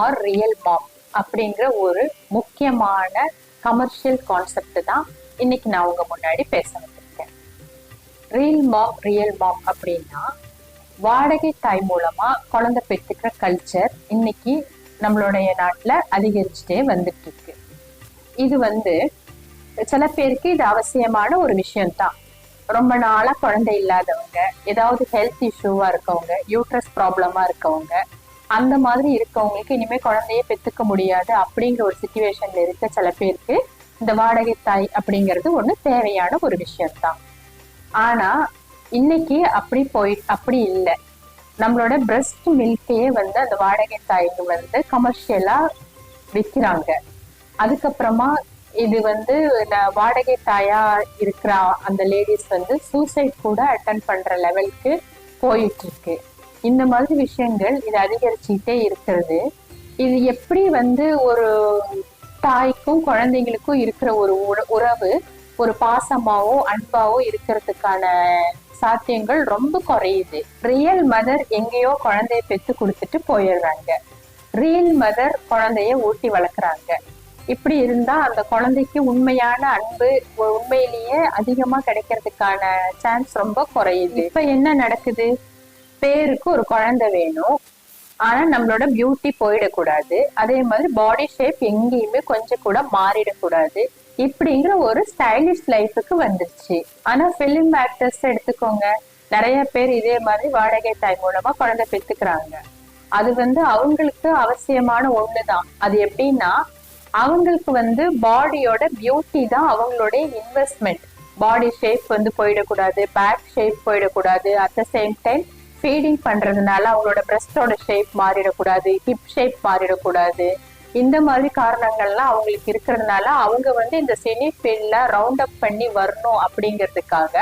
Are real மாம் அப்படிங்கிற ஒரு முக்கியமான கமர்ஷியல் கான்செப்ட் தான் இன்னைக்கு நான் உங்க முன்னாடி பேச வந்திருக்கேன். ரியல் மாம் ரியல் மாம் அப்படின்னா வாடகை தாய் மூலமா குழந்தை பெற்றுக்கிற கல்ச்சர் இன்னைக்கு நம்மளுடைய நாட்டில் அதிகரிச்சுட்டே வந்துட்டு இருக்கு. இது வந்து சில பேருக்கு இது அவசியமான ஒரு விஷயம்தான் ரொம்ப நாளாக குழந்தை இல்லாதவங்க ஏதாவது ஹெல்த் இஷ்யூவாக இருக்கவங்க யூட்ரஸ் ப்ராப்ளமாக இருக்கவங்க அந்த மாதிரி இருக்கவங்களுக்கு இனிமே குழந்தைய பெத்துக்க முடியாது அப்படிங்கிற ஒரு சுச்சுவேஷன்ல இருக்க சில பேருக்கு இந்த வாடகை தாய் அப்படிங்கிறது ஒண்ணு தேவையான ஒரு விஷயம்தான். ஆனா இன்னைக்கு அப்படி போய் அப்படி இல்லை. நம்மளோட பிரஸ்ட் மில்கையே வந்து அந்த வாடகை தாய்க்கு வந்து கமர்ஷியலா விற்கிறாங்க அதுக்கப்புறமா இது வந்து வாடகை தாயா இருக்கிற அந்த லேடிஸ் வந்து சூசைட் கூட அட்டன் பண்ற லெவலுக்கு போயிட்டு இருக்கு. இந்த மாதிரி விஷயங்கள் இது அதிகரிச்சுக்கிட்டே இருக்கிறது. இது எப்படி வந்து ஒரு தாய்க்கும் குழந்தைங்களுக்கும் இருக்கிற ஒரு உறவு ஒரு பாசமாவோ அன்பாவோ இருக்கிறதுக்கான சாத்தியங்கள் ரொம்ப குறையுது. ரியல் மதர் எங்கேயோ குழந்தைய பெத்து கொடுத்துட்டு போயிடுறாங்க. ரியல் மதர் குழந்தைய ஊட்டி வளர்க்குறாங்க. இப்படி இருந்தா அந்த குழந்தைக்கு உண்மையான அன்பு உண்மையிலேயே அதிகமா கிடைக்கிறதுக்கான சான்ஸ் ரொம்ப குறையுது. இப்ப என்ன நடக்குது? பேருக்கு ஒரு குழந்தை வேணும். ஆனா நம்மளோட பியூட்டி போயிடக்கூடாது. அதே மாதிரி பாடி ஷேப் எங்கேயுமே கொஞ்சம் கூட மாறிடக்கூடாது. இப்படிங்கிற ஒரு ஸ்டைலிஷ் லைஃபுக்கு வந்துருச்சு. ஆனா பிலிம் ஆக்டர்ஸ் எடுத்துக்கோங்க. நிறைய பேர் இதே மாதிரி வாடகை தாய் மூலமா குழந்தை பெத்துக்கிறாங்க அது வந்து அவங்களுக்கு அவசியமான ஒண்ணுதான். அது எப்படின்னா அவங்களுக்கு வந்து பாடியோட பியூட்டி தான் அவங்களுடைய இன்வெஸ்ட்மெண்ட் பாடி ஷேப் வந்து போயிடக்கூடாது பேக் ஷேப் போயிடக்கூடாது. At the same time feeding பண்றதுனால அவங்களோட பிரஸ்டோட ஷேப் மாறிடக்கூடாது ஹிப் ஷேப் மாறிடக்கூடாது. இந்த மாதிரி காரணங்கள்லாம் அவங்களுக்கு இருக்கிறதுனால அவங்க வந்து இந்த சினி ஃபீல்ட்ல ரவுண்ட் அப் பண்ணி வரணும் அப்படிங்கிறதுக்காக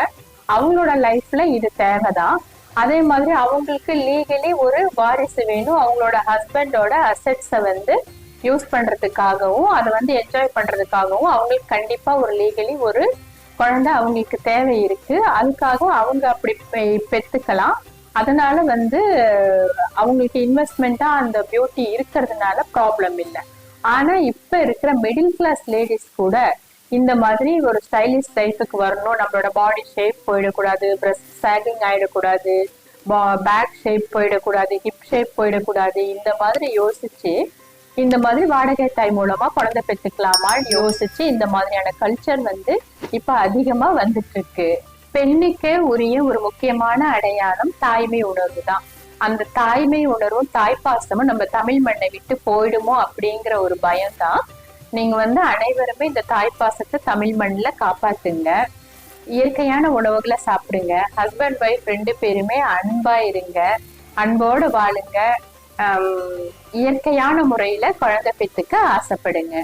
அவங்களோட லைஃப்ல இது தேவைதான். அதே மாதிரி அவங்களுக்கு லீகலி ஒரு வாரிசு வேணும். அவங்களோட ஹஸ்பண்டோட அசெட்ஸை வந்து யூஸ் பண்றதுக்காகவும் அதை வந்து என்ஜாய் பண்றதுக்காகவும் அவங்களுக்கு கண்டிப்பா ஒரு லீகலி ஒரு குழந்தை அவங்களுக்கு தேவை இருக்கு. அதுக்காக அவங்க அப்படி பெத்துக்கலாம். அதனால வந்து அவங்களுக்கு இன்வெஸ்ட்மெண்ட்டா அந்த பியூட்டி இருக்கிறதுனால ப்ராப்ளம் இல்லை. ஆனா இப்ப இருக்கிற மிடில் கிளாஸ் லேடிஸ் கூட இந்த மாதிரி ஒரு ஸ்டைலிஷ் லைஃபுக்கு வரணும். நம்மளோட பாடி ஷேப் போயிடக்கூடாது பிரஸ்ட் சாகிங் ஆயிடக்கூடாது பேக் ஷேப் போயிடக்கூடாது ஹிப் ஷேப் போயிடக்கூடாது. இந்த மாதிரி யோசிச்சு இந்த மாதிரி வாடகை தாய் மூலமா குழந்தை பெற்றுக்கலாமான்னு யோசிச்சு இந்த மாதிரியான கல்ச்சர் வந்து இப்ப அதிகமா வந்துட்டு இருக்கு. பெண்ணுக்கே உரிய ஒரு முக்கியமான அடையாளம் தாய்மை உணர்வு தான் அந்த தாய்மை உணர்வும் தாய்ப்பாசமும் நம்ம தமிழ் மண்ணை விட்டு போயிடுமோ அப்படிங்கிற ஒரு பயம் தான் நீங்க வந்து அனைவருமே இந்த தாய்ப்பாசத்தை தமிழ் மண்ணில் காப்பாத்துங்க. இயற்கையான உணவுகளை சாப்பிடுங்க. ஹஸ்பண்ட் ஒய்ஃப் ரெண்டு பேருமே அன்பா இருங்க. அன்போடு வாழுங்க. இயற்கையான முறையில குழந்தை பெத்துக்க ஆசைப்படுங்க.